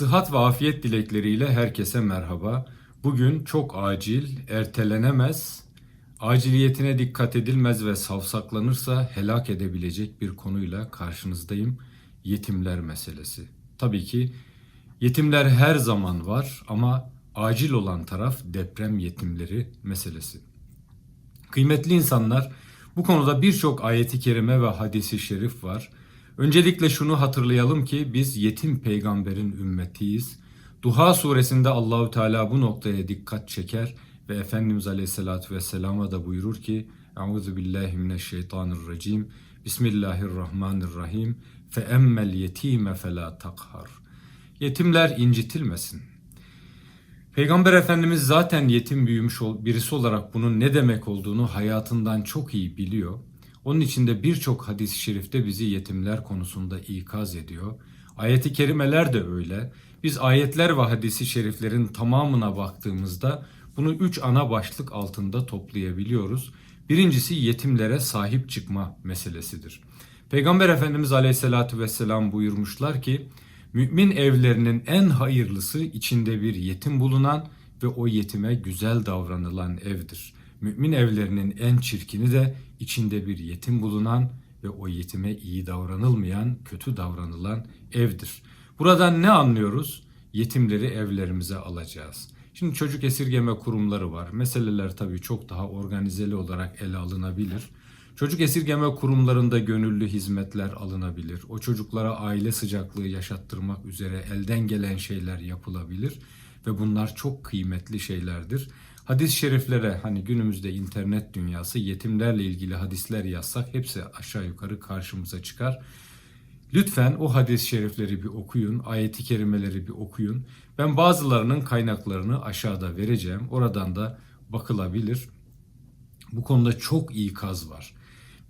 Sıhhat ve afiyet dilekleriyle herkese merhaba. Bugün çok acil, ertelenemez, aciliyetine dikkat edilmez ve savsaklanırsa helak edebilecek bir konuyla karşınızdayım. Yetimler meselesi. Tabii ki yetimler her zaman var ama acil olan taraf deprem yetimleri meselesi. Kıymetli insanlar, bu konuda birçok ayeti kerime ve hadisi şerif var. Öncelikle şunu hatırlayalım ki biz yetim peygamberin ümmetiyiz. Duha suresinde Allahü Teala bu noktaya dikkat çeker ve Efendimiz Aleyhisselatü Vesselam'a da buyurur ki Euzu billahi mineşşeytanirracim Bismillahirrahmanirrahim Fe emmel yetime fela takhar Yetimler incitilmesin. Peygamber Efendimiz zaten yetim büyümüş birisi olarak bunun ne demek olduğunu hayatından çok iyi biliyor. Onun için de birçok hadis-i şerifte bizi yetimler konusunda ikaz ediyor. Ayeti kerimeler de öyle. Biz ayetler ve hadisi şeriflerin tamamına baktığımızda bunu üç ana başlık altında toplayabiliyoruz. Birincisi yetimlere sahip çıkma meselesidir. Peygamber Efendimiz Aleyhisselatü Vesselam buyurmuşlar ki, Mümin evlerinin en hayırlısı içinde bir yetim bulunan ve o yetime güzel davranılan evdir. Mümin evlerinin en çirkini de içinde bir yetim bulunan ve o yetime iyi davranılmayan, kötü davranılan evdir. Buradan ne anlıyoruz? Yetimleri evlerimize alacağız. Şimdi çocuk esirgeme kurumları var. Meseleler tabii çok daha organizeli olarak ele alınabilir. Çocuk esirgeme kurumlarında gönüllü hizmetler alınabilir. O çocuklara aile sıcaklığı yaşattırmak üzere elden gelen şeyler yapılabilir ve bunlar çok kıymetli şeylerdir. Hadis-i şeriflere hani günümüzde internet dünyası yetimlerle ilgili hadisler yazsak hepsi aşağı yukarı karşımıza çıkar. Lütfen o hadis-i şerifleri bir okuyun, ayeti kerimeleri bir okuyun. Ben bazılarının kaynaklarını aşağıda vereceğim. Oradan da bakılabilir. Bu konuda çok iyi kaz var.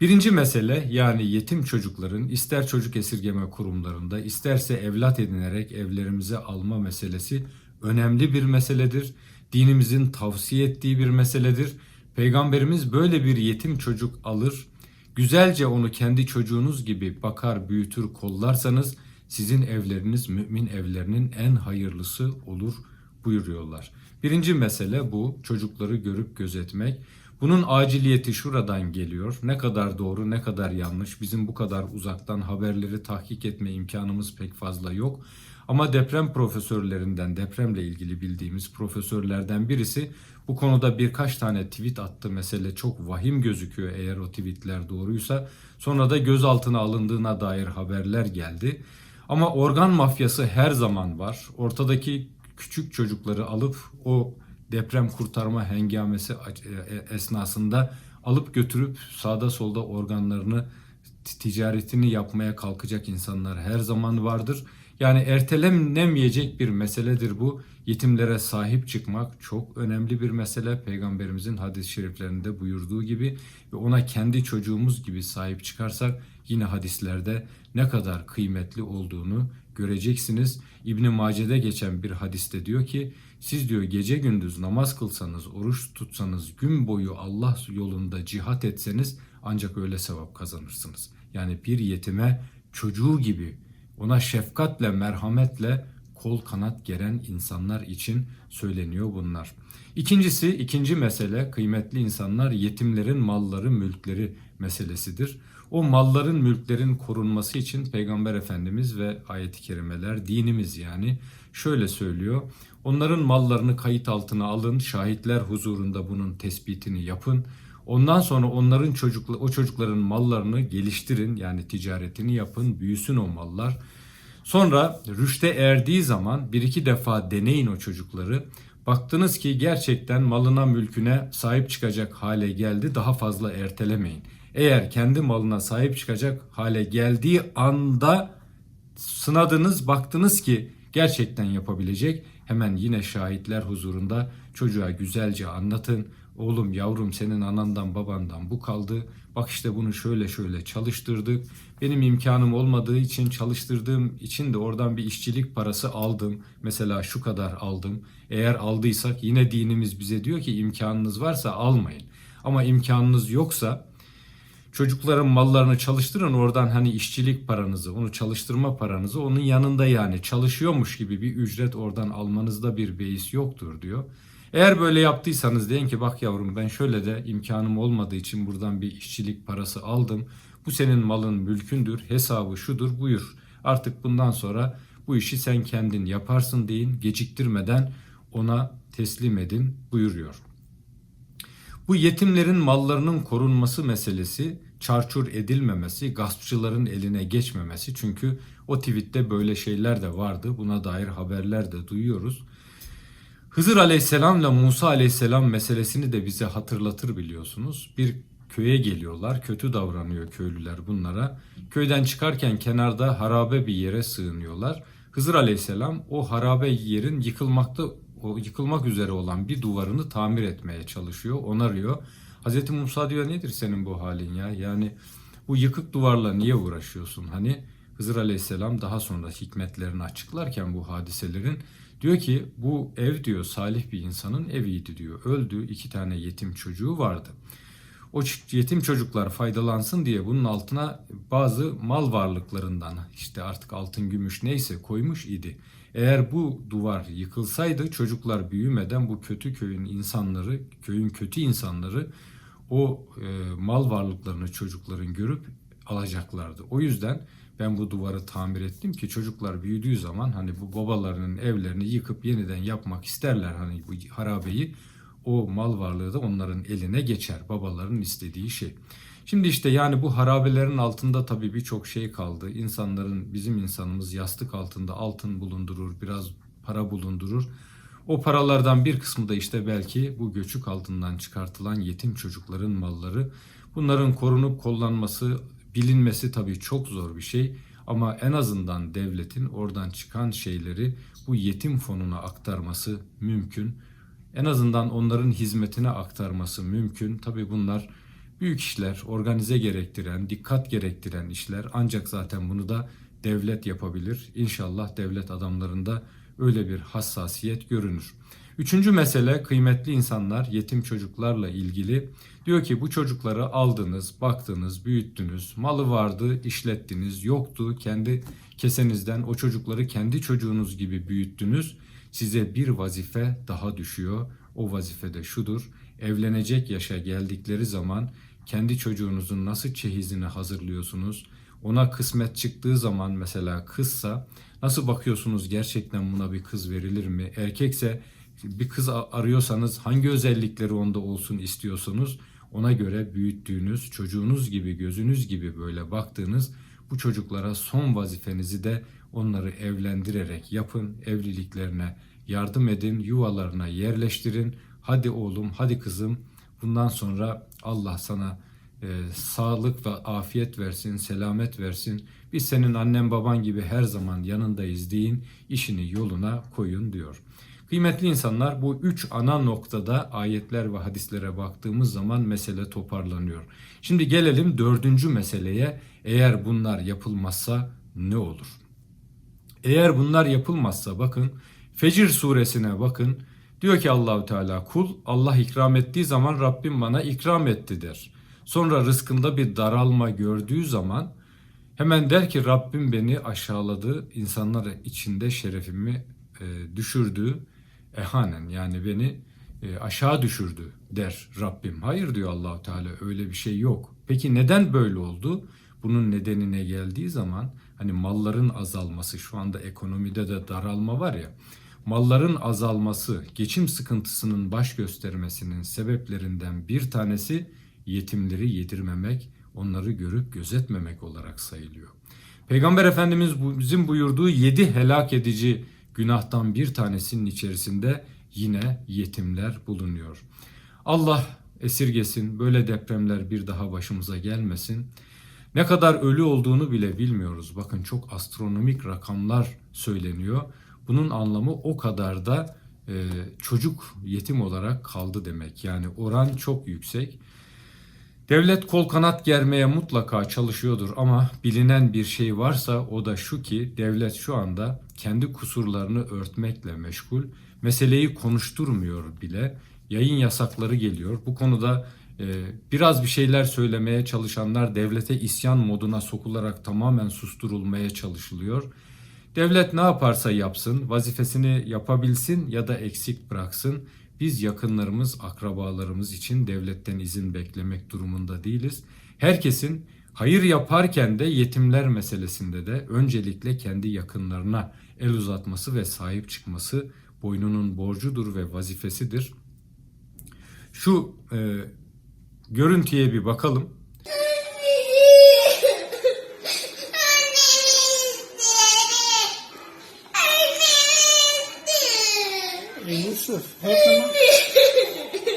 Birinci mesele yani yetim çocukların ister çocuk esirgeme kurumlarında isterse evlat edinerek evlerimize alma meselesi önemli bir meseledir. Dinimizin tavsiye ettiği bir meseledir. Peygamberimiz böyle bir yetim çocuk alır, güzelce onu kendi çocuğunuz gibi bakar, büyütür, kollarsanız sizin evleriniz mümin evlerinin en hayırlısı olur buyuruyorlar. Birinci mesele bu. Çocukları görüp gözetmek. Bunun aciliyeti şuradan geliyor. Ne kadar doğru, ne kadar yanlış. Bizim bu kadar uzaktan haberleri tahkik etme imkanımız pek fazla yok. Ama deprem profesörlerinden, depremle ilgili bildiğimiz profesörlerden birisi bu konuda birkaç tane tweet attı. Mesele çok vahim gözüküyor eğer o tweetler doğruysa. Sonra da gözaltına alındığına dair haberler geldi. Ama organ mafyası her zaman var. Ortadaki küçük çocukları alıp o deprem kurtarma hengamesi e, esnasında alıp götürüp sağda solda organlarını ticaretini yapmaya kalkacak insanlar her zaman vardır. Yani ertelenemeyecek bir meseledir bu. Yetimlere sahip çıkmak çok önemli bir mesele. Peygamberimizin hadis-i şeriflerinde buyurduğu gibi ve ona kendi çocuğumuz gibi sahip çıkarsak yine hadislerde ne kadar kıymetli olduğunu göreceksiniz. İbn Mace'de geçen bir hadiste diyor ki siz diyor gece gündüz namaz kılsanız, oruç tutsanız, gün boyu Allah yolunda cihat etseniz ancak öyle sevap kazanırsınız. Yani bir yetime çocuğu gibi ona şefkatle, merhametle kol kanat geren insanlar için söyleniyor bunlar. İkincisi, ikinci mesele kıymetli insanlar yetimlerin malları, mülkleri meselesidir. O malların, mülklerin korunması için Peygamber Efendimiz ve ayet-i kerimeler, dinimiz yani şöyle söylüyor. Onların mallarını kayıt altına alın, şahitler huzurunda bunun tespitini yapın. Ondan sonra onların çocukla o çocukların mallarını geliştirin yani ticaretini yapın, büyüsün o mallar. Sonra rüşte erdiği zaman bir iki defa deneyin o çocukları. Baktınız ki gerçekten malına mülküne sahip çıkacak hale geldi daha fazla ertelemeyin. Eğer kendi malına sahip çıkacak hale geldiği anda sınadınız baktınız ki gerçekten yapabilecek hemen yine şahitler huzurunda çocuğa güzelce anlatın. Oğlum yavrum senin anandan babandan bu kaldı. Bak işte bunu şöyle şöyle çalıştırdık. Benim imkanım olmadığı için çalıştırdığım için de oradan bir işçilik parası aldım. Mesela şu kadar aldım. Eğer aldıysak yine dinimiz bize diyor ki imkanınız varsa almayın. Ama imkanınız yoksa Çocukların mallarını çalıştırın oradan hani işçilik paranızı, onu çalıştırma paranızı onun yanında yani çalışıyormuş gibi bir ücret oradan almanızda bir beis yoktur diyor. Eğer böyle yaptıysanız deyin ki bak yavrum ben şöyle de imkanım olmadığı için buradan bir işçilik parası aldım. Bu senin malın mülkündür, hesabı şudur buyur. Artık bundan sonra bu işi sen kendin yaparsın deyin, geciktirmeden ona teslim edin buyuruyor. Bu yetimlerin mallarının korunması meselesi, çarçur edilmemesi, gaspçıların eline geçmemesi. Çünkü o tweette böyle şeyler de vardı. Buna dair haberler de duyuyoruz. Hızır aleyhisselamla Musa aleyhisselam meselesini de bize hatırlatır biliyorsunuz. Bir köye geliyorlar, kötü davranıyor köylüler bunlara. Köyden çıkarken kenarda harabe bir yere sığınıyorlar. Hızır aleyhisselam o harabe yerin yıkılmakta o yıkılmak üzere olan bir duvarını tamir etmeye çalışıyor, onarıyor. Hazreti Musa diyor nedir senin bu halin ya? Yani bu yıkık duvarla niye uğraşıyorsun? Hani Hızır Aleyhisselam daha sonra hikmetlerini açıklarken bu hadiselerin diyor ki bu ev diyor salih bir insanın eviydi diyor. Öldü iki tane yetim çocuğu vardı. O yetim çocuklar faydalansın diye bunun altına bazı mal varlıklarından işte artık altın gümüş neyse koymuş idi. Eğer bu duvar yıkılsaydı çocuklar büyümeden bu kötü köyün insanları, köyün kötü insanları o e, mal varlıklarını çocukların görüp alacaklardı. O yüzden ben bu duvarı tamir ettim ki çocuklar büyüdüğü zaman hani bu babalarının evlerini yıkıp yeniden yapmak isterler hani bu harabeyi o mal varlığı da onların eline geçer. Babaların istediği şey. Şimdi işte yani bu harabelerin altında tabii birçok şey kaldı. İnsanların bizim insanımız yastık altında altın bulundurur, biraz para bulundurur. O paralardan bir kısmı da işte belki bu göçük altından çıkartılan yetim çocukların malları. Bunların korunup kollanması, bilinmesi tabii çok zor bir şey. Ama en azından devletin oradan çıkan şeyleri bu yetim fonuna aktarması mümkün. En azından onların hizmetine aktarması mümkün. Tabii bunlar büyük işler, organize gerektiren, dikkat gerektiren işler. Ancak zaten bunu da devlet yapabilir. İnşallah devlet adamlarında öyle bir hassasiyet görünür. Üçüncü mesele kıymetli insanlar yetim çocuklarla ilgili. Diyor ki bu çocukları aldınız, baktınız, büyüttünüz, malı vardı, işlettiniz, yoktu, kendi kesenizden o çocukları kendi çocuğunuz gibi büyüttünüz. Size bir vazife daha düşüyor. O vazife de şudur. Evlenecek yaşa geldikleri zaman kendi çocuğunuzun nasıl çeyizini hazırlıyorsunuz? Ona kısmet çıktığı zaman mesela kızsa nasıl bakıyorsunuz gerçekten buna bir kız verilir mi? Erkekse bir kız arıyorsanız hangi özellikleri onda olsun istiyorsunuz? Ona göre büyüttüğünüz, çocuğunuz gibi, gözünüz gibi böyle baktığınız bu çocuklara son vazifenizi de onları evlendirerek yapın, evliliklerine yardım edin, yuvalarına yerleştirin. Hadi oğlum, hadi kızım. Bundan sonra Allah sana e, sağlık ve afiyet versin, selamet versin. Biz senin annen baban gibi her zaman yanındayız deyin, işini yoluna koyun diyor. Kıymetli insanlar bu üç ana noktada ayetler ve hadislere baktığımız zaman mesele toparlanıyor. Şimdi gelelim dördüncü meseleye. Eğer bunlar yapılmazsa ne olur? Eğer bunlar yapılmazsa bakın Fecir suresine bakın. Diyor ki Allahü Teala kul Allah ikram ettiği zaman Rabbim bana ikram etti der. Sonra rızkında bir daralma gördüğü zaman hemen der ki Rabbim beni aşağıladı, insanlar içinde şerefimi e, düşürdü, ehanen yani beni e, aşağı düşürdü der Rabbim. Hayır diyor Allahu Teala öyle bir şey yok. Peki neden böyle oldu? Bunun nedenine geldiği zaman hani malların azalması şu anda ekonomide de daralma var ya malların azalması, geçim sıkıntısının baş göstermesinin sebeplerinden bir tanesi yetimleri yedirmemek, onları görüp gözetmemek olarak sayılıyor. Peygamber Efendimiz bizim buyurduğu yedi helak edici günahtan bir tanesinin içerisinde yine yetimler bulunuyor. Allah esirgesin böyle depremler bir daha başımıza gelmesin. Ne kadar ölü olduğunu bile bilmiyoruz. Bakın çok astronomik rakamlar söyleniyor. Bunun anlamı o kadar da e, çocuk yetim olarak kaldı demek. Yani oran çok yüksek. Devlet kol kanat germeye mutlaka çalışıyordur ama bilinen bir şey varsa o da şu ki devlet şu anda kendi kusurlarını örtmekle meşgul. Meseleyi konuşturmuyor bile. Yayın yasakları geliyor. Bu konuda Ee, biraz bir şeyler söylemeye çalışanlar devlete isyan moduna sokularak tamamen susturulmaya çalışılıyor. Devlet ne yaparsa yapsın, vazifesini yapabilsin ya da eksik bıraksın. Biz yakınlarımız, akrabalarımız için devletten izin beklemek durumunda değiliz. Herkesin hayır yaparken de yetimler meselesinde de öncelikle kendi yakınlarına el uzatması ve sahip çıkması boynunun borcudur ve vazifesidir. Şu e, görüntüye bir bakalım. Yusuf her zaman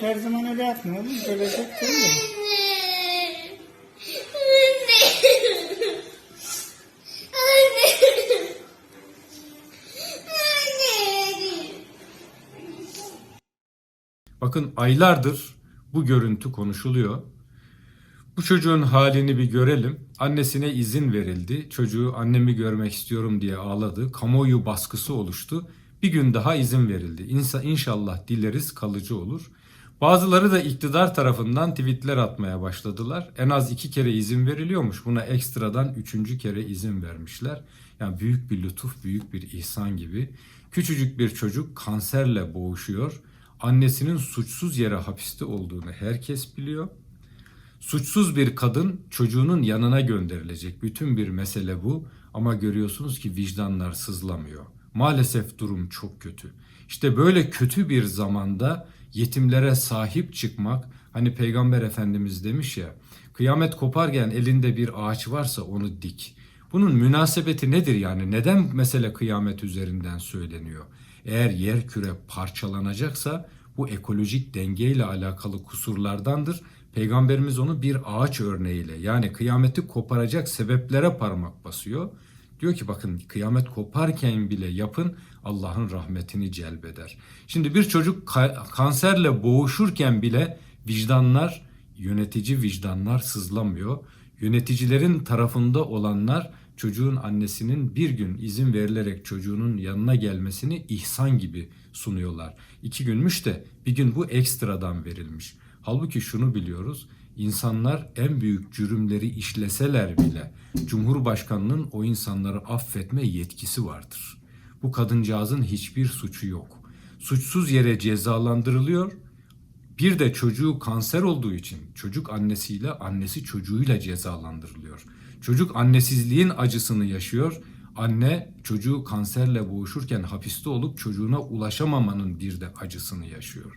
her zaman öyle yapma oğlum. Gelecek değil mi? Bakın aylardır bu görüntü konuşuluyor. Bu çocuğun halini bir görelim. Annesine izin verildi. Çocuğu annemi görmek istiyorum diye ağladı. Kamuoyu baskısı oluştu. Bir gün daha izin verildi. İnsa, inşallah dileriz kalıcı olur. Bazıları da iktidar tarafından tweetler atmaya başladılar. En az iki kere izin veriliyormuş. Buna ekstradan üçüncü kere izin vermişler. Yani büyük bir lütuf, büyük bir ihsan gibi. Küçücük bir çocuk kanserle boğuşuyor. Annesinin suçsuz yere hapiste olduğunu herkes biliyor. Suçsuz bir kadın çocuğunun yanına gönderilecek. Bütün bir mesele bu ama görüyorsunuz ki vicdanlar sızlamıyor. Maalesef durum çok kötü. İşte böyle kötü bir zamanda yetimlere sahip çıkmak hani Peygamber Efendimiz demiş ya kıyamet koparken elinde bir ağaç varsa onu dik. Bunun münasebeti nedir yani? Neden mesele kıyamet üzerinden söyleniyor? Eğer yer küre parçalanacaksa bu ekolojik dengeyle alakalı kusurlardandır. Peygamberimiz onu bir ağaç örneğiyle yani kıyameti koparacak sebeplere parmak basıyor. Diyor ki bakın kıyamet koparken bile yapın Allah'ın rahmetini celbeder. Şimdi bir çocuk ka- kanserle boğuşurken bile vicdanlar, yönetici vicdanlar sızlamıyor. Yöneticilerin tarafında olanlar çocuğun annesinin bir gün izin verilerek çocuğunun yanına gelmesini ihsan gibi sunuyorlar. İki günmüş de bir gün bu ekstradan verilmiş. Halbuki şunu biliyoruz. İnsanlar en büyük cürümleri işleseler bile Cumhurbaşkanının o insanları affetme yetkisi vardır. Bu kadıncağızın hiçbir suçu yok. Suçsuz yere cezalandırılıyor. Bir de çocuğu kanser olduğu için çocuk annesiyle annesi çocuğuyla cezalandırılıyor. Çocuk annesizliğin acısını yaşıyor. Anne çocuğu kanserle boğuşurken hapiste olup çocuğuna ulaşamamanın bir de acısını yaşıyor.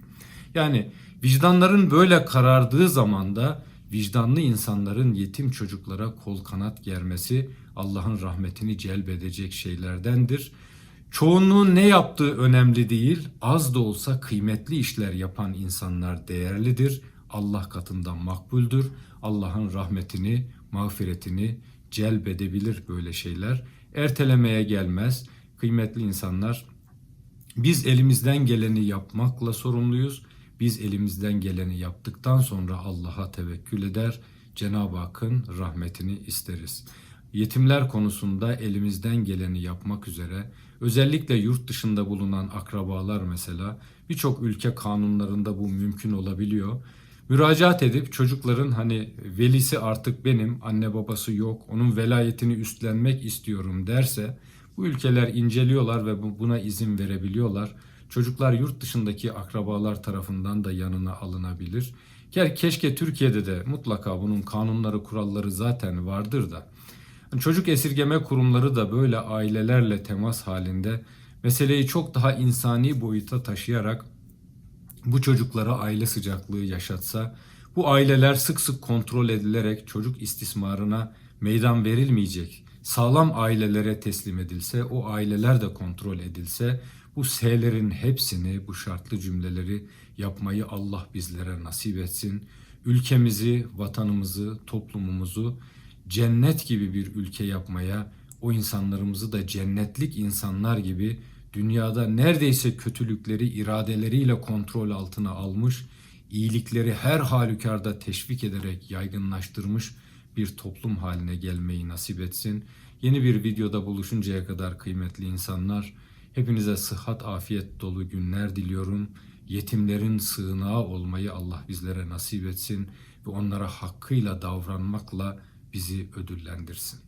Yani vicdanların böyle karardığı zamanda vicdanlı insanların yetim çocuklara kol kanat germesi Allah'ın rahmetini celbedecek şeylerdendir. Çoğunluğun ne yaptığı önemli değil, az da olsa kıymetli işler yapan insanlar değerlidir. Allah katında makbuldür. Allah'ın rahmetini, mağfiretini celbedebilir böyle şeyler. Ertelemeye gelmez. Kıymetli insanlar, biz elimizden geleni yapmakla sorumluyuz. Biz elimizden geleni yaptıktan sonra Allah'a tevekkül eder. Cenab-ı Hakk'ın rahmetini isteriz. Yetimler konusunda elimizden geleni yapmak üzere özellikle yurt dışında bulunan akrabalar mesela birçok ülke kanunlarında bu mümkün olabiliyor. Müracaat edip çocukların hani velisi artık benim, anne babası yok, onun velayetini üstlenmek istiyorum derse bu ülkeler inceliyorlar ve bu- buna izin verebiliyorlar. Çocuklar yurt dışındaki akrabalar tarafından da yanına alınabilir. Keşke Türkiye'de de mutlaka bunun kanunları, kuralları zaten vardır da. Çocuk esirgeme kurumları da böyle ailelerle temas halinde meseleyi çok daha insani boyuta taşıyarak bu çocuklara aile sıcaklığı yaşatsa, bu aileler sık sık kontrol edilerek çocuk istismarına meydan verilmeyecek, sağlam ailelere teslim edilse, o aileler de kontrol edilse, bu S'lerin hepsini, bu şartlı cümleleri yapmayı Allah bizlere nasip etsin. Ülkemizi, vatanımızı, toplumumuzu cennet gibi bir ülke yapmaya, o insanlarımızı da cennetlik insanlar gibi dünyada neredeyse kötülükleri iradeleriyle kontrol altına almış, iyilikleri her halükarda teşvik ederek yaygınlaştırmış bir toplum haline gelmeyi nasip etsin. Yeni bir videoda buluşuncaya kadar kıymetli insanlar, hepinize sıhhat afiyet dolu günler diliyorum. yetimlerin sığınağı olmayı Allah bizlere nasip etsin ve onlara hakkıyla davranmakla bizi ödüllendirsin.